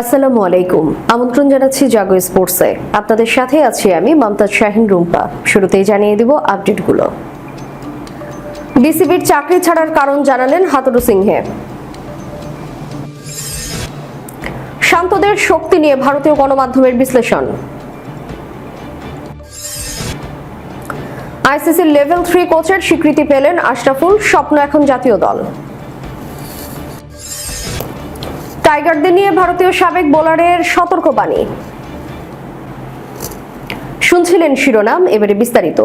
আসসালামু আলাইকুম। আমন্ত্রণ জানাচ্ছি জাগো স্পোর্টসে। আপনাদের সাথে আছি আমি মমতাজ শাহিন রুম্পা। শুরুতেই জানিয়ে দিব আপডেটগুলো। বিসিবির চাকরি ছাড়ার কারণ জানালেন হাতুরু সিংহে। শান্তদের শক্তি নিয়ে ভারতীয় গণমাধ্যমের বিশ্লেষণ। আইসিসি লেভেল থ্রি কোচের স্বীকৃতি পেলেন আশরাফুল, স্বপ্ন এখন জাতীয় দল। টাইগারদের নিয়ে ভারতীয় সাবেক বোলারের সতর্কবাণী। শুনছিলেন শিরোনাম এবারে বিস্তারিত।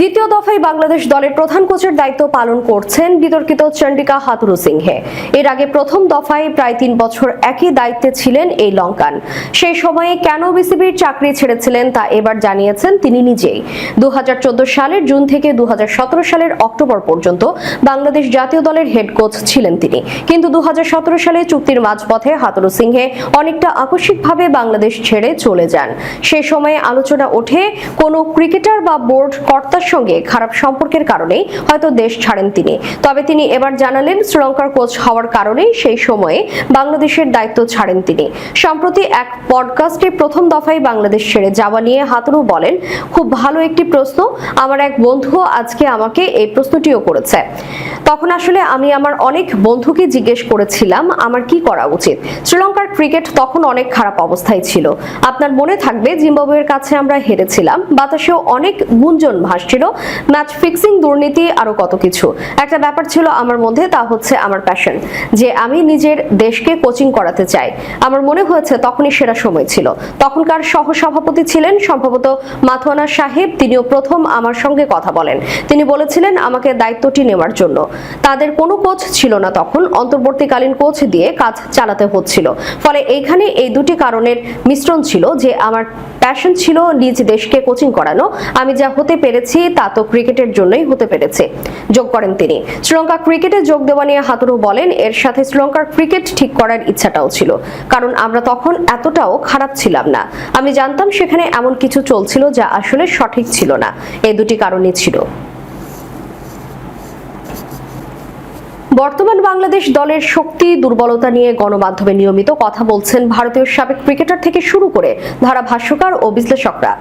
দ্বিতীয় দফায় বাংলাদেশ দলের প্রধান কোচের দায়িত্ব পালন করছেন বিতর্কিত চন্ডিকা হাতুরু সিংহে। এর আগে প্রথম দফায় প্রায় তিন বছর একই দায়িত্বে ছিলেন এই লঙ্কান। সেই সময়ে কেন বিসিবির চাকরি ছেড়েছিলেন তা এবার জানিয়েছেন তিনি নিজেই। দুহাজার চোদ্দ সালের জুন থেকে দুহাজার সতেরো সালের অক্টোবর পর্যন্ত বাংলাদেশ জাতীয় দলের হেড কোচ ছিলেন তিনি। কিন্তু দু হাজার সতেরো সালে চুক্তির মাঝপথে হাতুরু সিংহে অনেকটা আকস্মিকভাবে বাংলাদেশ ছেড়ে চলে যান। সে সময়ে আলোচনা ওঠে, কোনো ক্রিকেটার বা বোর্ড কর্তার সঙ্গে খারাপ সম্পর্কের কারণেই হয়তো দেশ ছাড়েন তিনি। তবে তিনি এবার জানালেন, শ্রীলঙ্কার কোচ হওয়ার কারণেই সেই সময়ে বাংলাদেশের দায়িত্ব ছাড়েন তিনি। সম্প্রতি এক পডকাস্টে প্রথম দফায় বাংলাদেশ ছেড়ে যাওয়া নিয়ে হাতুরু বলেন, খুব ভালো একটি প্রশ্ন। আমার এক বন্ধু আজকে আমাকে এই প্রশ্নটিও করেছে। তখন আসলে আমি আমার অনেক বন্ধুকে জিজ্ঞেস করেছিলাম, আমার কি করা উচিত? শ্রীলঙ্কার ক্রিকেট তখন অনেক খারাপ অবস্থায় ছিল। আপনার মনে থাকবে, জিম্বাবুয়ের কাছে আমরা হেরেছিলাম। বাতাসেও অনেক গুঞ্জন ভাসছিল। ম্যাচ ফিক্সিং দুর্নীতি আরও কত কিছু? একটা ব্যাপার ছিল আমার মধ্যে, তা হচ্ছে আমার প্যাশন যে আমি নিজের দেশকে কোচিং করাতে চাই। আমার মনে হয়েছে তখনই সেরা সময় ছিল। তখনকার সহসভাপতি ছিলেন সম্ভবত মাথুয়ানা সাহেব, তিনিও প্রথম আমার সঙ্গে কথা বলেন। তিনি বলেছিলেন, আমাকে দায়িত্বটি নেওয়ার জন্য। তাদের কোনো কোচ ছিল না তখন, অন্তর্বর্তীকালীন কোচ দিয়ে কাজ চালাতে হচ্ছিল। ফলে এইখানে এই দুটি কারণের মিশ্রণ ছিল, যে আমার প্যাশন ছিল নিজ দেশকে কোচিং করানো। আমি যা হতে পেরেছি তা তো ক্রিকেটের জন্যই হতে পেরেছে। যোগ করেন তিনি। শ্রীলঙ্কা ক্রিকেটে যোগ দেওয়া নিয়ে হাতুরু বলেন, এর সাথে শ্রীলঙ্কার ক্রিকেট ঠিক করার ইচ্ছাটাও ছিল। কারণ আমরা তখন এতটাও খারাপ ছিলাম না। আমি জানতাম সেখানে এমন কিছু চলছিল যা আসলে সঠিক ছিল না। এই দুটি কারণই ছিল। বর্তমান বাংলাদেশ দলের শক্তি, দুর্বলতা নিয়ে গণমাধ্যমে নিয়মিত কথা বলছেন ভারতীয় সাবেক ক্রিকেটার থেকে শুরু করে ধারা ভাষ্যকার ও বিশ্লেষকরা।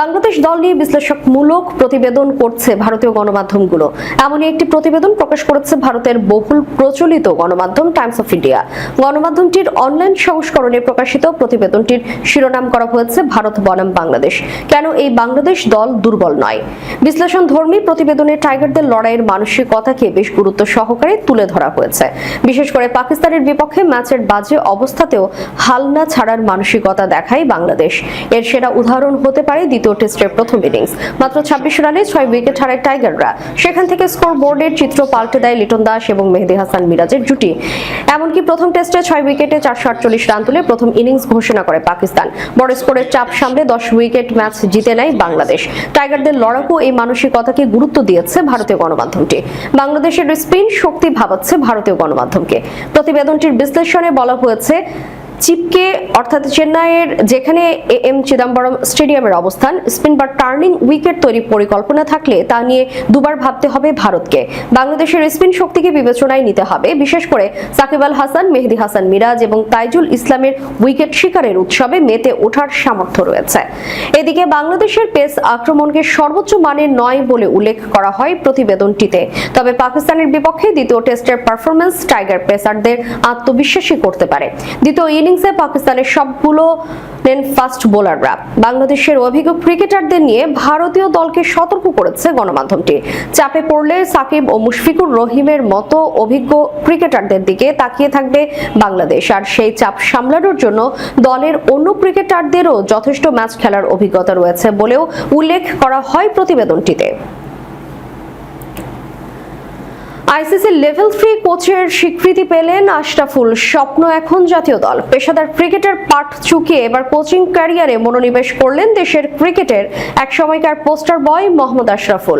বাংলাদেশ দল নিয়ে বিশ্লেষকমূলক প্রতিবেদন করছে ভারতীয় গণমাধ্যমগুলো। এমনই একটি প্রতিবেদন প্রকাশ করেছে ভারতের বহুল প্রচলিত গণমাধ্যম টাইমস অফ ইন্ডিয়া। গণমাধ্যমটির অনলাইন সংস্করণে প্রকাশিত প্রতিবেদনটির শিরোনাম করা হয়েছে ভারত বনাম বাংলাদেশ। কেন এই বাংলাদেশ দল দুর্বল নয়? বিশ্লেষণ ধর্মী প্রতিবেদনে টাইগারদের লড়াইয়ের মানসিকতাকে বেশ গুরুত্ব সহকারে তুলে ধরা হয়েছে। বিশেষ করে পাকিস্তানের বিপক্ষে ম্যাচের বাজে অবস্থাতেও হাল না ছাড়ার মানসিকতা দেখায় বাংলাদেশ। এর সেরা উদাহরণ হতে পারে দ্বিতীয় টেস্টের প্রথম ইনিংস। মাত্র ছাব্বিশ রানে ছয় উইকেট হারায় টাইগাররা। সেখান থেকে স্কোর বোর্ডের চিত্র পাল্টে দেয় লিটন দাস এবং মেহেদি হাসান মিরাজের জুটি। এমনকি প্রথম টেস্টে ছয় উইকেটে চারশো আটচল্লিশ রান তুলে প্রথম ইনিংস ঘোষণা করে পাকিস্তান। বড় স্কোরের চাপ সামলে দশ উইকেট ম্যাচ জিতে নেয় বাংলাদেশ। টাইগারদের লড়াকু এই মানসিকতাকে গুরুত্ব দিয়েছে ভারতীয় গণমাধ্যমটি। বাংলাদেশের স্পিন শক্তি ভাবাচ্ছে ভারতীয় গণমাধ্যমকে। প্রতিবেদনটির বিশ্লেষণে বলা হয়েছে চিপকে, অর্থাৎ চেন্নাইয়ের যেখানে এ এম চিদম্বরম স্টেডিয়ামের অবস্থান স্পিন বা টার্নিং উইকেট তৈরির পরিকল্পনা থাকলে তা নিয়ে দুবার ভাবতে হবে ভারতকে। বাংলাদেশের স্পিন শক্তিকে বিবেচনায় নিতে হবে, বিশেষ করে সাকিব আল হাসান, মেহেদি হাসান মিরাজ এবং তাইজুল ইসলামের উইকেট শিকারের উৎসবে মেতে ওঠার সামর্থ্য রয়েছে। এদিকে বাংলাদেশের পেস আক্রমণকে সর্বোচ্চ মানের নয় বলে উল্লেখ করা হয় প্রতিবেদনটিতে। তবে পাকিস্তানের বিপক্ষে দ্বিতীয় টেস্টের পারফরমেন্স টাইগার পেসারদের আত্মবিশ্বাসী করতে পারে। দ্বিতীয় ইনিংসে পাকিস্তানের সবগুলো নেন ফাস্ট বোলাররা। বাংলাদেশের অভিজ্ঞ ক্রিকেটারদের নিয়ে ভারতীয় দলকে সতর্ক করেছে গণমাধ্যমটি। চাপে পড়লে সাকিব ও মুশফিকুর রহিমের মতো অভিজ্ঞ ক্রিকেটারদের দিকে তাকিয়ে থাকবে বাংলাদেশ। আর সেই চাপ সামলানোর জন্য দলের অন্য ক্রিকেটারদেরও যথেষ্ট ম্যাচ খেলার অভিজ্ঞতা রয়েছে বলেও উল্লেখ করা হয় প্রতিবেদনটিতে। আইসিসি লেভেল থ্রি কোচের স্বীকৃতি পেলেন আশরাফুল স্বপ্ন এখন জাতীয় দল। পেশাদার ক্রিকেটের পাঠ চুকিয়ে এবার কোচিং ক্যারিয়ারে মনোনিবেশ করলেন দেশের ক্রিকেটের এক সময়কার পোস্টার বয় মোহাম্মদ আশরাফুল।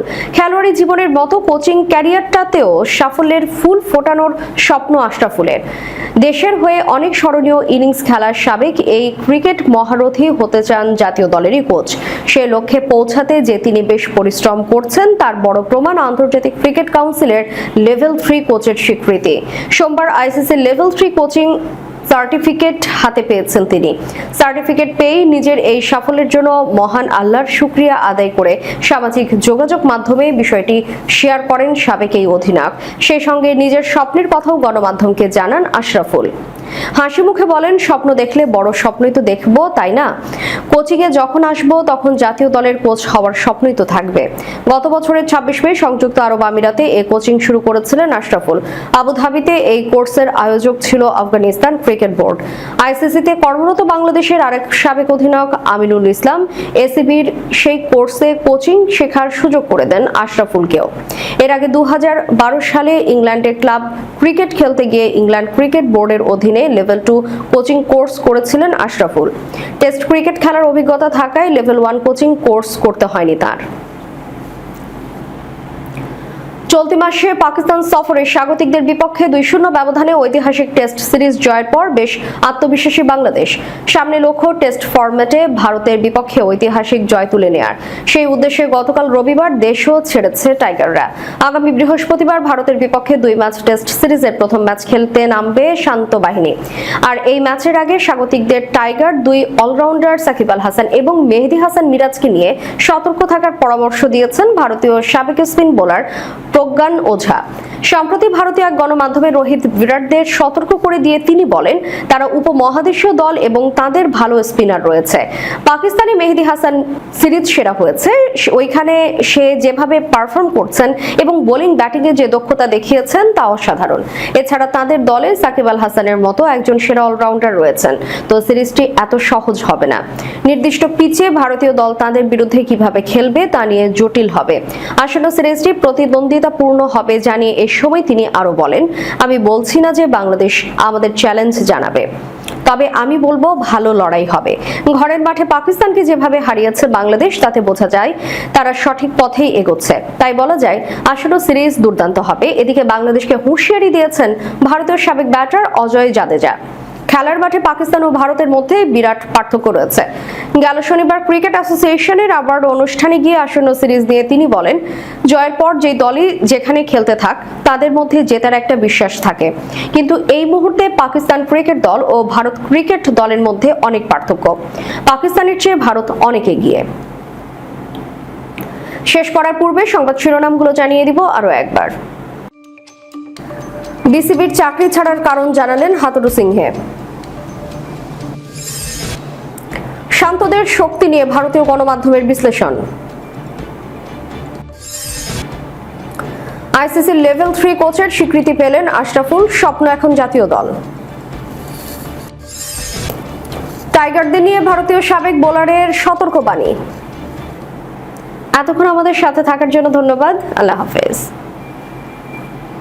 জীবনের মতো কোচিং ক্যারিয়ারটাতেও সাফল্যের ফুল ফোটানোর স্বপ্ন আশরাফুলের। দেশের হয়ে অনেক স্মরণীয় ইনিংস খেলার সাবেক এই ক্রিকেট মহারথী হতে চান জাতীয় দলেরই কোচ। সে লক্ষ্যে পৌঁছাতে যে তিনি বেশ পরিশ্রম করছেন, তার বড় প্রমাণ আন্তর্জাতিক ক্রিকেট কাউন্সিলের লেভেল থ্রি কোচের স্বীকৃতি। সোমবার ICC level three coaching certificate হাতে পেয়েছেন তিনি। সার্টিফিকেট পেয়ে নিজের এই সাফল্যের জন্য মহান আল্লাহর শুক্রিয়া আদায় করে সামাজিক যোগাযোগ মাধ্যমে বিষয়টি শেয়ার করেন সাবেক এই অধিনায়ক। সেই সঙ্গে নিজের স্বপ্নের কথাও গণমাধ্যমকে জানান আশরাফুল। হাসি মুখে বলেন, স্বপ্ন দেখলে বড় স্বপ্নই তো দেখব, তাই না? কোচিংয়ে যখন আসব, তখন জাতীয় দলের কোচ হওয়ার স্বপ্নই তো থাকবে। গত বছরের ছাব্বিশ মে সংযুক্ত আরব আমিরাতে এ কোচিং শুরু করেছিলেন আশরাফুল। আবুধাবিতে এই কোর্সের আয়োজক ছিল আফগানিস্তান ক্রিকেট বোর্ড। আইসিসিতে কর্মরত বাংলাদেশের আরেক সাবেক অধিনায়ক আমিনুল ইসলাম, এসিবির সেই কোর্সে কোচিং শেখার সুযোগ করে দেন আশরাফুলকেও। এর আগে দু হাজার বারো সালে ইংল্যান্ডের ক্লাব ক্রিকেট খেলতে গিয়ে ইংল্যান্ড ক্রিকেট বোর্ডের অধীনে লেভেল টু কোচিং কোর্স করেছিলেন আশরাফুল। টেস্ট ক্রিকেট খেলার অভিজ্ঞতা থাকায় লেভেল ওয়ান কোচিং কোর্স করতে হয়নি তার। চলতি মাসে পাকিস্তান সফরে স্বাগতিকদের বিপক্ষে দুই শূন্য ব্যবধানে ঐতিহাসিক টেস্ট সিরিজ জয়ের পর বেশ আত্মবিশ্বাসী বাংলাদেশ। সামনে লক্ষ্য টেস্ট ফরম্যাটে ভারতের বিপক্ষে ঐতিহাসিক জয় তুলে নেয়ার। সেই উদ্দেশ্যে গতকাল রবিবার দেশও ছেড়েছে টাইগাররা। আগামী বৃহস্পতিবার ভারতের বিপক্ষে দুই ম্যাচ টেস্ট সিরিজের প্রথম ম্যাচ খেলতে নামবে শান্ত বাহিনী। আর এই ম্যাচের আগে স্বাগতিকদের টাইগার দুই অলরাউন্ডার সাকিব আল হাসান এবং মেহেদি হাসান মিরাজকে নিয়ে সতর্ক থাকার পরামর্শ দিয়েছেন ভারতীয় সাবেক স্পিন বোলার প্রজ্ঞান ওঝা। সম্প্রতি ভারতীয় এক গণমাধ্যমে রোহিত বিরাটদের সতর্ক করে দিয়ে তিনি বলেন, তারা উপমহাদেশীয় দল এবং তাদের ভালো স্পিনার রয়েছে। পাকিস্তানি মেহেদি হাসান সিরিজ সেরা হয়েছে। ওইখানে সে যেভাবে পারফর্ম করছেন এবং বোলিং ব্যাটিংয়ে যে দক্ষতা দেখিয়েছেন তা অসাধারণ। এছাড়া তাদের দলে সাকিব আল হাসানের মতো একজন সেরা অলরাউন্ডার রয়েছেন। তো সিরিজটি এত সহজ হবে না। নির্দিষ্ট পিচে ভারতীয় দল তাদের বিরুদ্ধে কীভাবে খেলবে তা নিয়ে জটিল হবে। আসন্ন সিরিজটি প্রতিদ্বন্দ্বিতাপূর্ণ হবে জানিয়ে এ সময় তিনি আরও বলেন, আমি বলছি না যে বাংলাদেশ আমাদের চ্যালেঞ্জ জানাবে। তবে আমি বলব ভালো লড়াই হবে। ঘরের মাঠে পাকিস্তানকে যেভাবে হারিয়েছে বাংলাদেশ, তাতে বোঝা যায় তারা সঠিক পথেই এগোচ্ছে। তাই বলা যায় আসলে সিরিজ দুর্দান্ত হবে। এদিকে বাংলাদেশকে হুঁশিয়ারি দিয়েছেন ভারতের সাবেক ব্যাটার অজয় জাদেজা। খেলার মাঠে পাকিস্তান ও ভারতের মধ্যে বিরাট পার্থক্য রয়েছে। গেল শনিবার ক্রিকেট অ্যাসোসিয়েশনের আবার অনুষ্ঠানে গিয়ে আসন্ন সিরিজ নিয়ে তিনি বলেন, জয়ের পর যে দলই যেখানে খেলতে থাক, তাদের মধ্যে জেতার একটা বিশ্বাস থাকে। কিন্তু এই মুহূর্তে পাকিস্তান ক্রিকেট দল ও ভারত ক্রিকেট দলের মধ্যে অনেক পার্থক্য। পাকিস্তানের চেয়ে ভারত অনেক এগিয়ে। শেষ করার পূর্বে সংবাদ শিরোনামগুলো জানিয়ে দিব আরও একবার। বিসিবির চাকরি ছাড়ার কারণ জানালেন হাতুরু সিংহে। শক্তি নিয়ে ভারতীয় গণমাধ্যমের বিশ্লেষণ। আইসিসির লেভেল থ্রি কোচের স্বীকৃতি পেলেন আশরাফুল, স্বপ্ন এখন জাতীয় দল। টাইগারদের নিয়ে ভারতীয় সাবেক বোলারের সতর্কবাণী। এতক্ষণ আমাদের সাথে থাকার জন্য ধন্যবাদ। আল্লাহ হাফেজ।